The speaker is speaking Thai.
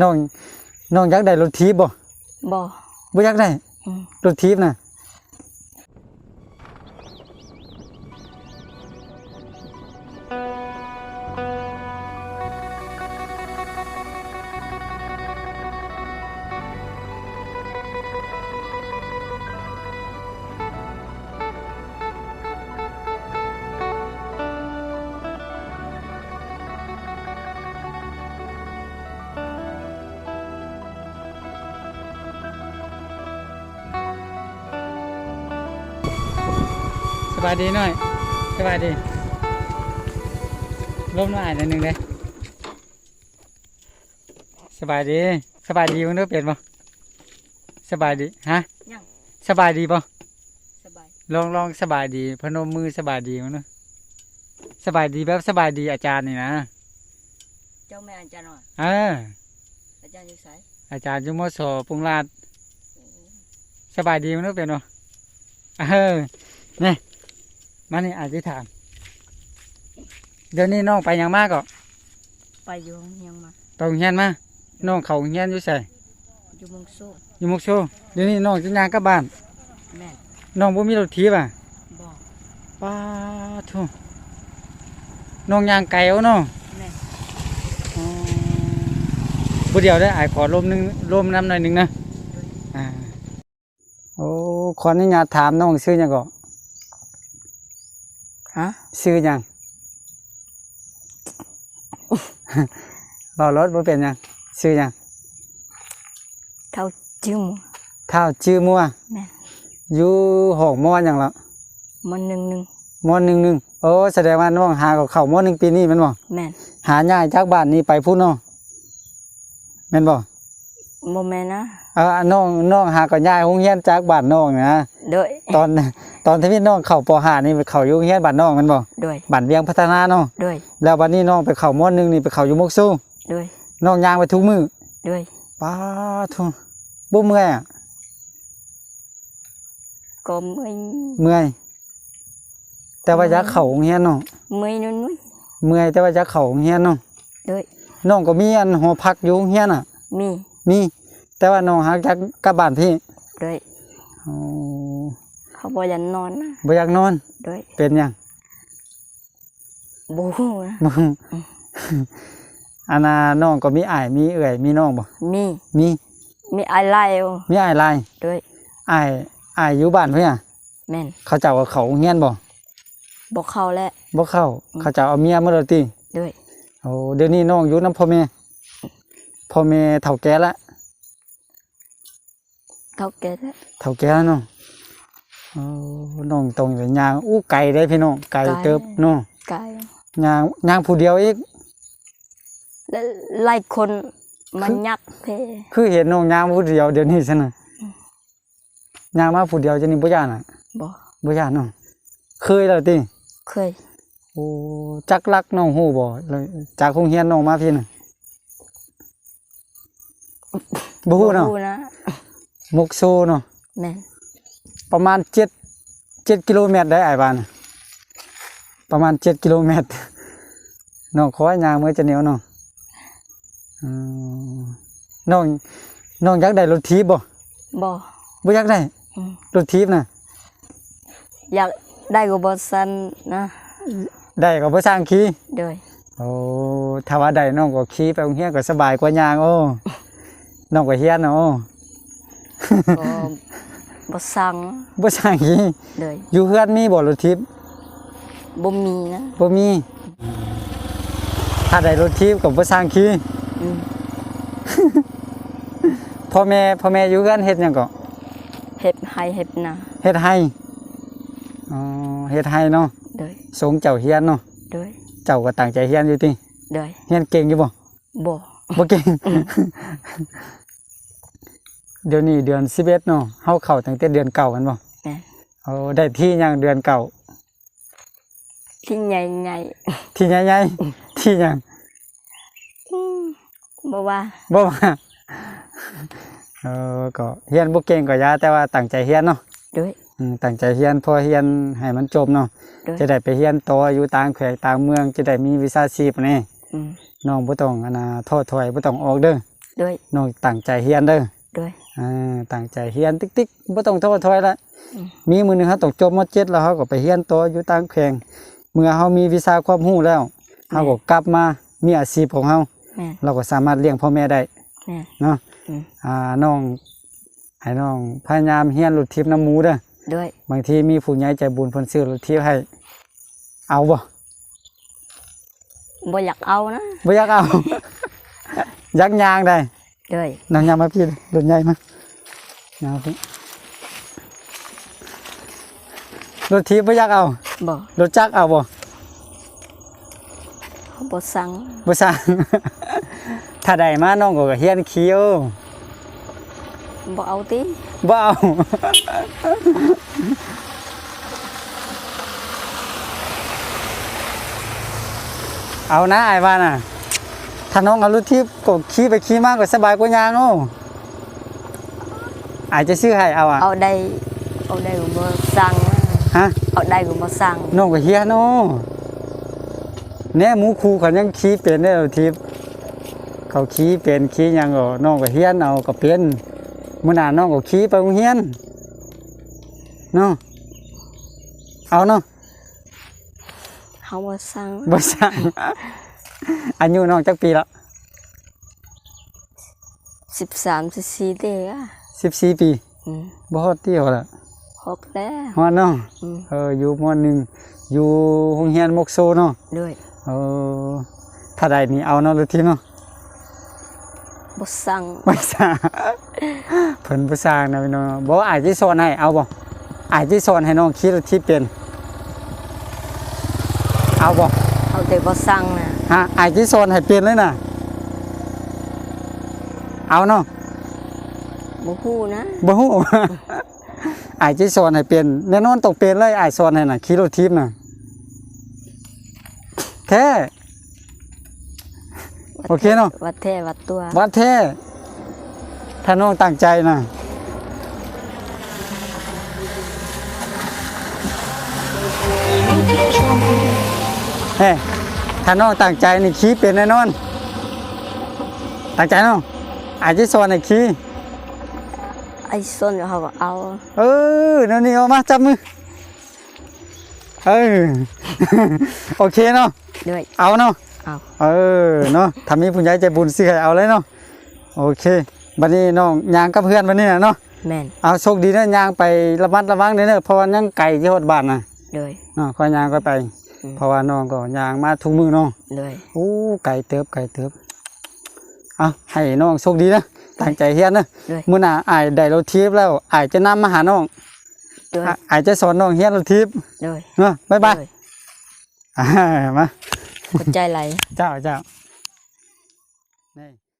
น้องน้องอยากได้รถทีบบ่บ่บ่อยากได้อืมรถทีบน่ะ บายดีหน่อยสบายดีลมหน่อยหน่อยหนึงเด้สบายดีสบายดีมันเด้อเปลี่ยนบ่สบายดีฮะยังสบายดีบ่สบายลองลองสบายดี พนมมือสบายดีมันเด้อสบายดีแบบสบายดีอาจารย์นี่นะเจ้าแม่อาจารย์ว่าเอออาจารย์อยู่ไสอาจารย์จุมโสปรุงราชสบายดีมันเด้อเปลี่ยนบ่เออนี่ มานี่อธิษฐาน เดี๋ยวนี้น้องไปหยังมากก็ไปอยู่โรงเรียนมาไปโรงเรียนมาน้องเขาโรงเรียนอยู่ใส่อยู่เมืองโซ่อยู่มุกโชเดี๋ยวนี้น้องจะย่างกลับบ้าน แม่นน้องบ่มีรถถีบอะบ่ป้าทุน้องย่างไกลเอาเนาะแม่นอ๋อบ่เดียวได้อายขอลมหนึงลมน้ำหน่อยหนึงนะอ่าโอ้ขออนุญาตถามน้องชื่อหยังก็ ฮะชื่อหยังรอรถบ่เป็นหยังชื่อหยังเท่าจิ้มข้าวชื่อมัวแม่นอยู่ห้องมอหยังล่ะมันหนึ่งหนึ่งมอหนึ่งหนึ่งโอ้แสดงว่าน้องหากับเข้ามอหนึ่งปีนี้แม่นบ่แม่นหาง่ายจากบ้านนี้ไปพุ่นเนาะแม่นบ่บ่แม่นนะเออน้องน้องหาก็ย้ายโรงเรียนจากบ้านน้องนะ โดยตอนตอนที่พี่น้องเข้าปห้านี่ไปเข้าอยู่โรงเรียนบ้านน้องแม่นบ่โดยบ้านเวียงพัฒนาเนาะโดยแล้ววันนี้น้องไปเข้ามอหนึ่งนี่ไปเข้าอยู่มุกสู้โดยน้องย่างไปทุกมื้อโดยป้าทุบ่เมื่อยอะก็เมื่อยเมื่อย แต่ว่าอยากเข้าโรงเรียนเนาะเมื่อยนุ่นนุ่ยเมื่อยแต่ว่าอยากเข้าโรงเรียนเนาะโดยน้องก็มีอันหอพักอยู่โรงเรียนอะมีมีแต่ว่าน้องหักจากกลับบ้านพี่โดยโอ้ เขาบ่อยันนอนนะบ่อยากนอน โดยเป็นหยังบ่ฮู้นะบ่อันน่ะน้องก็มีอ้ายมีเอื้อยมีน้องบ่มีมีมีอะไรอยู่มีอ้ายหลายโดยอ้ายอ้ายอยู่บ้านเพิ่นอะแม่นเขาเจ้าก็เข้าโรงเรียนบ่บ่เข้าแล้วบ่เข้าเขาเจ้าเอาเมียมาแล้วติโดยโอ้เดี๋ยวนี้น้องอยู่นํพ่อแม่พ่อแม่เฒ่าแก่ละเขาแก่แล้วเฒ่าแก่แล้วเนาะโอ้ น้องต้องไปย่างอู้ไกลเด้พี่น้องไกลเติบเนาะกายย่างย่างผู้เดียวอีกแล้วไล่คนมันยักเพคือเห็นน้องย่างผู้เดียวเดี๋ยวนี้ซั่นน่ะย่างมาผู้เดียวจะนี่บ่ย่านน่ะบ่บ่ย่านเนาะเคยแล้วติเคยโอ้จักรักน้องฮู้บ่เลยจากโรงเรียนน้องมาพี่น่ะบ่ฮู้เนาะบ่นะมุกโซเนาะแม่น ประมาณ7 7กิโลเมตรได้อ้ายบ้านน่ะประมาณ7กิโลเมตรน้องขอย่างมื้อจะเหนียวเนาะอืมน้องน้องอยากได้รถถีบบ่บ่บ่อยากได้อืมรถถีบน่ะอยากได้ก็บ่ซันนะได้ก็บ่สร้างขี่โดยโอ้ถ้าว่าได้น้องก็ขี่ไปโรงเรียนก็สบายกว่าย่างโอ้น้องก็เฮียนเนาะโอ้ก็ บ่สั่งบ่สร้างขี่โดยอยู่เฮือนมีบ่รถทิพย์บ่มีนะบ่มี ถ้าได้รถทิพย์ก็บ่สร้างขี่อืมพ่อแม่พ่อแม่อยู่เฮือนเฮ็ดหยังก็เฮ็ดให้เฮ็ดนาเฮ็ดให้อ๋อเฮ็ดให้เนาะโดยสงเจ้าเฮียนเนาะโดยเจ้าก็ตั้งใจเฮียนอยู่ติโดยเฮียนเก่งอยู่บ่บ่บ่เก่ง เดี๋ยวนี้เดือน11เนาะเฮาเข้าตั้งแต่เดือนเก่าแม่นบ่แม่นโอ้ได้ที่หยังเดือนเก่า ที่ใหญ่ที่ใหญ่ๆที่หยังๆอืมบ่ว่าบ่ว่าเออก็เฮียนบ่เก่งก็อยาแต่ว่าตั้งใจเฮียนเนาะโดยอืมตั้งใจเฮียนพอเฮียนให้มันจบเนาะโดยจะได้ไปเฮียนต่ออยู่ต่างแขวงต่างเมืองจะได้มีวิชาชีพนี่อืมน้องบ่ต้องอันน่ะท้อถอยบ่ต้องออกเด้อด้วยน้องตั้งใจเฮียนเด้อด้วย อ่าตั้งใจเฮียนติ๊กติ๊กบ่ต้องท้อถอยละอืมมีมือหนึงเขาตกจบมเจ็ดแล้วเขาก็ไปเฮียนต่ออยู่ต่างแขวงเมื่อเขามีวิชาความรู้แล้วเขาก็กลับมามีอาชีพของเขาแม่นเราก็สามารถเลี้ยงพ่อแม่ได้แม่นเนาะอืมอ่าน้องให้น้องพยายามเฮียนรถทิพย์น้ำหมูเด้อด้วยบางทีมีผู้ใหญ่ใจบุญเพิ่นซื้อรถทิพย์ให้ เอาบ่บ่อยากเอานะบ่อยากเอา ยักยางได้ ด้วยนางยางมาพี่รถใหญ่มายางพี่รถทิพย์บ่อยากเอาบ่รถจักรเอาบ่เขาบ่สั่งบ่สร้างถ้าได้มาน้องก็เฮียนขี่เอาบ่เอาติบ่เอาเอานะไอ้บ้านน่ะ ถ้าน้องเอารถทิพย์ก็ขี่ไปขี่มาก็สบายกว่ายางโอ้อาจจะซื้อให้เอาอะเอาได้เอาได้ก็บ่สั่งนะฮะเอาได้ก็บ่สั่งน้องก็เฮียนโอ้แน่หมูคูเขายังขี่เป็นได้รถทิพย์เขาขี่เป็นขี่หยังก็น้องก็เฮียนเอาก็เป็นมื้อหน้าน้องก็ขี่ไปโรงเรียนเนาะเอาเนาะเขาบ่สั่งบ่สั่ง อายุน้องจักปีละ13 14เด้อ14ปีอืมบ่ฮอดเที่ยวละหกแล้วฮอดเนาะอืมเอออยู่มหนึ่งอยู่โรงเรียนมกโซเนาะด้วยเออถ้าได้นี่เอาเนาะรถทีเนาะบ่สั่งบ่สั่งเพิ่นบ่สร้างนะพี่น้องบ่อาจสิสอนให้เอาบ่อาจสิสอนให้น้องขี่รถทีเป็นเอาบ่เอาแต่บ่สั่งนะ ฮะอาจสิสอนให้เป็นเลยน่ะ เอาเนาะบ่ฮู้นะบ่ฮู้อายสิสอนให้เป็นแน่นอนต้องเป็นเลยอายสอนให้น่ะขี่รถทิพย์น่ะแท้โอเคเนาะวัดแท้วัดตัว วัดแท้ถ้าน้องตั้งใจน่ะเฮ้ ถ้าน้องตั้งใจนี่ขี่เป็นแน่นอน ตั้งใจเนาะอายสิสอนให้ขี่ไอ้ส้นเขาก็เอา เออนั่นนี่เอามาจับมือ เออ โอเคเนาะ ด้วยเอาเนาะ เอาเออเนาะทำนี้ผู้ใหญ่ใจบุญซื้อให้เอาเลยเนาะ โอเคบัดนี้น้องยางกับเพื่อนบัดนี้น่ะเนาะ แม่น เอาโชคดีนะยางไประมัดระวังเด้อเนอะเพราะว่ายังไก่ที่ฮอดบ้านน่ะด้วย เนาะค่อยยางก็ไปอืม เพราะว่าน้องก็ยางมาทุกมือเนาะด้วยโอ้ไก่เติบไก่เติบเอาให้น้องโชคดีนะตั้งใจเฮียนนะด้วยมื้อหน้าอายได้รถทิพย์แล้วอายจะนำมาหาน้องด้วยอะอายจะสอนน้องเฮียนรถทิพย์ด้วยเนาะบ๊ายบายด้วยอ่ามาหัวใจไหลเจ้าเจ้านี่